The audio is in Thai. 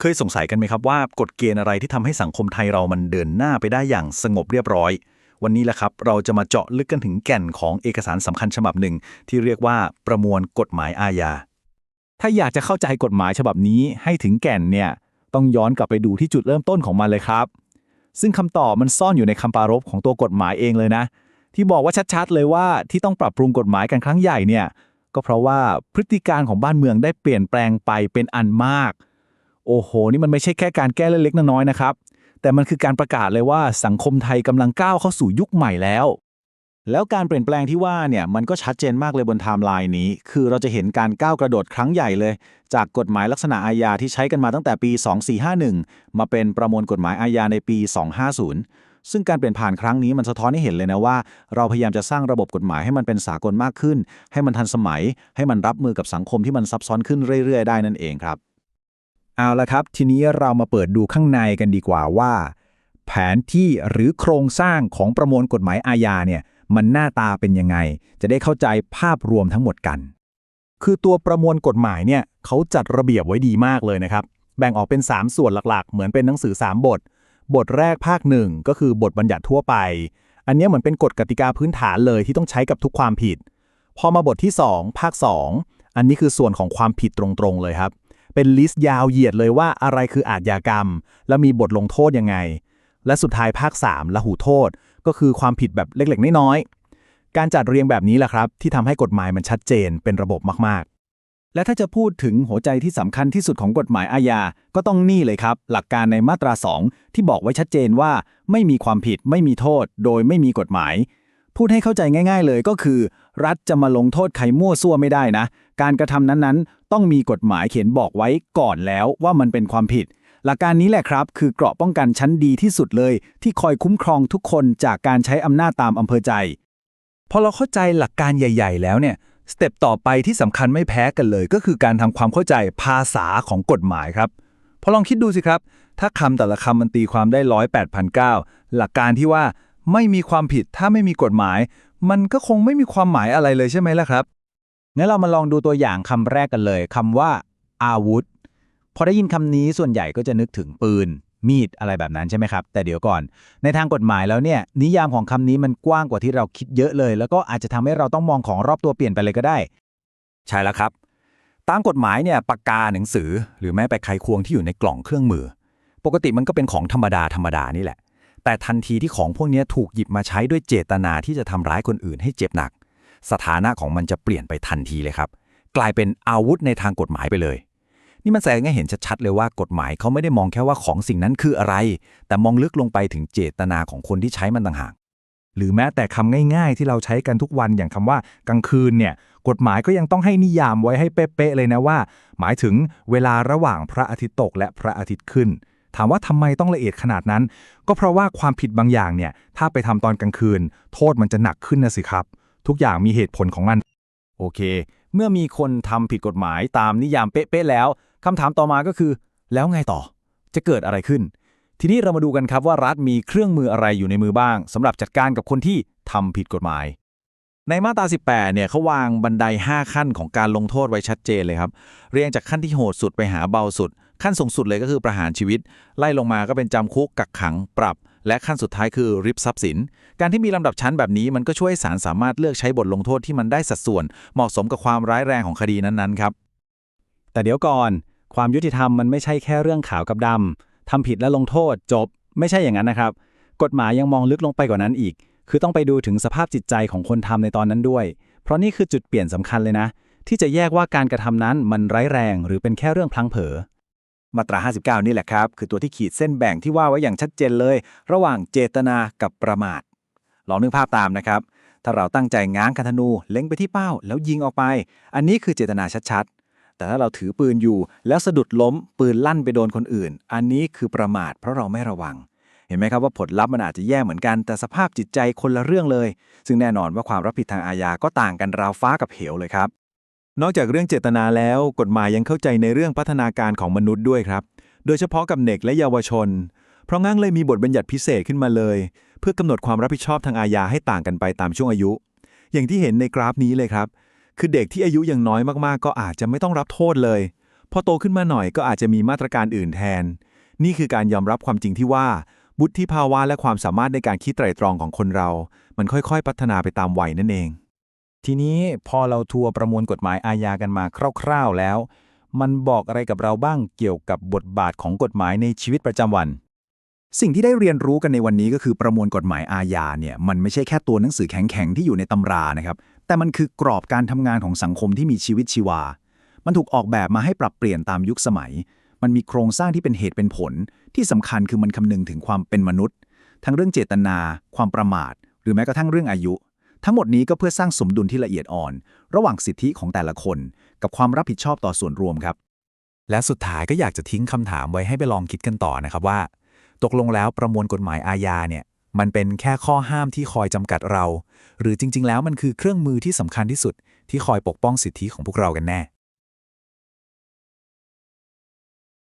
เคยสงสัยกันไหมครับว่ากฎเกณฑ์อะไรที่ทำให้สังคมไทยเรามันเดินหน้าไปได้อย่างสงบเรียบร้อย วันนี้แหละครับ เราจะมาเจาะลึกกันถึงแก่นของเอกสารสำคัญฉบับหนึ่ง ที่เรียกว่าประมวลกฎหมายอาญา ถ้าอยากจะเข้าใจกฎหมายฉบับนี้ให้ถึงแก่นเนี่ยต้องย้อนกลับไปดูที่จุดเริ่มต้นของมันเลยครับ ซึ่งคำตอบมันซ่อนอยู่ในคำปรารภของตัวกฎหมายเองเลยนะ ที่บอกว่าชัดๆ เลยว่าที่ต้องปรับปรุงกฎหมายกันครั้งใหญ่เนี่ยก็เพราะว่าพฤติการของบ้านเมืองได้เปลี่ยนแปลงไปเป็นอันมาก โอ้โห นี่มันไม่ใช่แค่การแก้เล็กๆน้อยๆนะครับ แต่มันคือการประกาศเลยว่าสังคมไทยกำลังก้าวเข้าสู่ยุคใหม่แล้ว แล้วการเปลี่ยนแปลงที่ว่าเนี่ยมันก็ชัดเจนมากเลยบนไทม์ไลน์นี้ คือเราจะเห็นการก้าวกระโดดครั้งใหญ่เลย จากกฎหมายลักษณะอาญาที่ใช้กันมาตั้งแต่ปี 2451 มาเป็นประมวลกฎหมายอาญาในปี 250 ซึ่งการเปลี่ยนผ่านครั้งนี้มันสะท้อนให้เห็นเลยนะว่า เราพยายามจะสร้างระบบกฎหมายให้มันเป็นสากลมากขึ้น ให้มันทันสมัย ให้มันรับมือกับสังคมที่มันซับซ้อนขึ้นเรื่อย ๆ ได้นั่นเองครับ เอาละครับ ทีนี้เรามาเปิดดูข้างในกันดีกว่าว่า แผนที่หรือโครงสร้างของประมวลกฎหมายอาญาเนี่ยมันหน้าตาเป็นยังไง จะได้เข้าใจภาพรวมทั้งหมดกัน คือตัวประมวลกฎหมายเนี่ยเขาจัดระเบียบไว้ดีมากเลยนะครับ แบ่งออกเป็น 3 ส่วนหลักๆ เหมือนเป็นหนังสือ 3 บท บทแรกภาคหนึ่งก็คือบทบัญญัติทั่วไป อันนี้เหมือนเป็นกฎกติกาพื้นฐานเลยที่ต้องใช้กับทุกความผิด พอมาบทที่ 2 ภาค 2 อันนี้คือส่วนของความผิดตรงๆเลยครับ เป็นลิสต์ยาวเหยียดเลยว่าอะไรคืออาญากรรม และมีบทลงโทษยังไง และสุดท้ายภาค3ละหูโทษ ก็คือความผิดแบบเล็กๆน้อยๆการจัดเรียงแบบนี้แหละครับ ที่ทำให้กฎหมายมันชัดเจนเป็นระบบมากๆ และถ้าจะพูดถึงหัวใจที่สำคัญที่สุดของกฎหมายอาญาก็ต้องนี่เลยครับ หลักการในมาตรา 2 ที่บอกไว้ชัดเจนว่า ไม่มีความผิดไม่มีโทษ โดยไม่มีกฎหมายพูดให้เข้าใจง่าย ๆ เลยก็คือ รัฐจะมาลงโทษใครมั่วซั่วไม่ได้นะ การกระทำนั้นๆ ต้องมีกฎหมายเขียนบอกไว้ก่อนแล้วว่ามันเป็นความผิด หลักการนี้แหละครับ คือเกราะป้องกันชั้นดีที่สุดเลย ที่คอยคุ้มครองทุกคนจากการใช้อำนาจตามอำเภอใจ พอเราเข้าใจหลักการใหญ่ ๆ แล้วเนี่ยสเต็ปต่อไปที่สำคัญไม่แพ้กันเลย ก็คือการทำความเข้าใจภาษาของกฎหมายครับพอลองคิดดูสิครับ ถ้าคำแต่ละคำมันตีความได้ร้อยแปดพันเก้าหลักการที่ว่าไม่มีความผิดถ้าไม่มีกฎหมาย มันก็คงไม่มีความหมายอะไรเลยใช่ไหมล่ะครับ งั้นเรามาลองดูตัวอย่างคำแรกกันเลยคำว่า อาวุธ พอได้ยินคำนี้ส่วนใหญ่ก็จะนึกถึงปืน มีดอะไรแบบนั้นใช่ไหมครับ แต่เดี๋ยวก่อน ในทางกฎหมายแล้วเนี่ย นิยามของคำนี้มันกว้างกว่าที่เราคิดเยอะเลย แล้วก็อาจจะทำให้เราต้องมองของรอบตัวเปลี่ยนไปเลยก็ได้ ใช่แล้วครับ ตามกฎหมายเนี่ยปากกาหนังสือ หรือแม้แต่ไขควงที่อยู่ในกล่องเครื่องมือ ปกติมันก็เป็นของธรรมดาธรรมดานี่แหละ แต่ทันทีที่ของพวกนี้ถูกหยิบมาใช้ด้วยเจตนาที่จะทำร้ายคนอื่นให้เจ็บหนัก สถานะของมันจะเปลี่ยนไปทันทีเลยครับ กลายเป็นอาวุธในทางกฎหมายไปเลย นี่มันแสดงให้เห็นชัดๆเลยว่ากฎหมายเขาไม่ได้มองแค่ว่าของสิ่งนั้นคืออะไร แต่มองลึกลงไปถึงเจตนาของคนที่ใช้มันต่างหากหรือแม้แต่คำง่ายๆ ที่เราใช้กันทุกวันอย่างคำว่ากลางคืนเนี่ยกฎหมายก็ยังต้องให้นิยามไว้ให้เป๊ะๆเลยนะว่า หมายถึงเวลาระหว่างพระอาทิตย์ตกและพระอาทิตย์ขึ้น ถามว่าทำไมต้องละเอียดขนาดนั้น ก็เพราะว่าความผิดบางอย่างเนี่ยถ้าไปทำตอนกลางคืน โทษมันจะหนักขึ้นนะสิครับ ทุกอย่างมีเหตุผลของมัน โอเค เมื่อมีคนทำผิดกฎหมายตามนิยามเป๊ะๆแล้วคำถามต่อมาก็คือ แล้วไงต่อ จะเกิดอะไรขึ้น ทีนี้เรามาดูกันครับว่ารัฐมีเครื่องมืออะไรอยู่ในมือบ้างสำหรับจัดการกับคนที่ทำผิดกฎหมาย ในมาตรา 18 เนี่ยเขาวางบันได 5 ขั้นของการลงโทษไว้ชัดเจนเลยครับ เรียงจากขั้นที่โหดสุดไปหาเบาสุด ขั้นสูงสุดเลยก็คือประหารชีวิต ไล่ลงมาก็เป็นจำคุกกักขังปรับ และขั้นสุดท้ายคือริบทรัพย์สิน การที่มีลำดับชั้นแบบนี้มันก็ช่วยให้ศาลสามารถเลือกใช้บทลงโทษที่มันได้สัดส่วน เหมาะสมกับความร้ายแรงของคดีนั้นๆครับ แต่เดี๋ยวก่อน ความยุติธรรมมันไม่ใช่แค่เรื่องขาวกับดำทำผิดและลงโทษจบ ไม่ใช่อย่างนั้นนะครับ กฎหมายยังมองลึกลงไปกว่านั้นอีก คือต้องไปดูถึงสภาพจิตใจของคนทำในตอนนั้นด้วย เพราะนี่คือจุดเปลี่ยนสำคัญเลยนะ ที่จะแยกว่าการกระทำนั้นมันร้ายแรง หรือเป็นแค่เรื่องพลังเผลอ มาตรา 59 นี่แหละครับ คือตัวที่ขีดเส้นแบ่งที่ว่าไว้อย่างชัดเจนเลย ระหว่างเจตนากับประมาท ลองนึกภาพตามนะครับ ถ้าเราตั้งใจง้างคันธนูเล็งไปที่เป้า แล้วยิงออกไป อันนี้คือเจตนาชัดๆ แต่ถ้าเราถือปืนอยู่ แล้วสะดุดล้มปืนลั่นไปโดนคนอื่น อันนี้คือประมาท เพราะเราไม่ระวัง เห็นไหมครับว่าผลลัพธ์มันอาจจะแย่เหมือนกันแต่สภาพจิตใจคนละเรื่องเลย ซึ่งแน่นอนว่าความรับผิดทางอาญาก็ต่างกันราวฟ้ากับเหวเลยครับ นอกจากเรื่องเจตนาแล้ว กฎหมายยังเข้าใจในเรื่องพัฒนาการของมนุษย์ด้วยครับ โดยเฉพาะกับเด็กและเยาวชน เพราะงั้นเลยมีบทบัญญัติพิเศษขึ้นมาเลย เพื่อกำหนดความรับผิดชอบทางอาญาให้ต่างกันไปตามช่วงอายุ อย่างที่เห็นในกราฟนี้เลยครับ คือเด็กที่อายุยังน้อยมากๆ ก็อาจจะไม่ต้องรับโทษเลย พอโตขึ้นมาหน่อยก็อาจจะมีมาตรการอื่นแทน นี่คือการยอมรับความจริงที่ว่าบุธิภาวะและความสามารถในการคิดไตร่ตรองของคนเรา มันค่อยๆ พัฒนาไปตามวัยนั่นเอง ทีนี้พอเราทัวร์ประมวลกฎหมายอาญากันมาคร่าวๆแล้ว มันบอกอะไรกับเราบ้างเกี่ยวกับบทบาทของกฎหมายในชีวิตประจำวัน สิ่งที่ได้เรียนรู้กันในวันนี้ก็คือประมวลกฎหมายอาญาเนี่ยมันไม่ใช่แค่ตัวหนังสือแข็งๆที่อยู่ในตำรานะครับแต่มันคือกรอบการทำงานของสังคมที่มีชีวิตชีวา มันถูกออกแบบมาให้ปรับเปลี่ยนตามยุคสมัย มันมีโครงสร้างที่เป็นเหตุเป็นผล ที่สำคัญคือมันคำนึงถึงความเป็นมนุษย์ ทั้งเรื่องเจตนา ความประมาท หรือแม้กระทั่งเรื่องอายุ ทั้งหมดนี้ก็เพื่อสร้างสมดุลที่ละเอียดอ่อน ระหว่างสิทธิของแต่ละคน กับความรับผิดชอบต่อส่วนรวมครับ และสุดท้ายก็อยากจะทิ้งคำถามไว้ให้ไปลองคิดกันต่อนะครับว่า ตกลงแล้วประมวลกฎหมายอาญาเนี่ยมันเป็นแค่ข้อห้ามที่คอยจำกัดเรา หรือจริง ๆ แล้วมันคือเครื่องมือที่สำคัญที่สุด ที่คอยปกป้องสิทธิของพวกเรากันแน่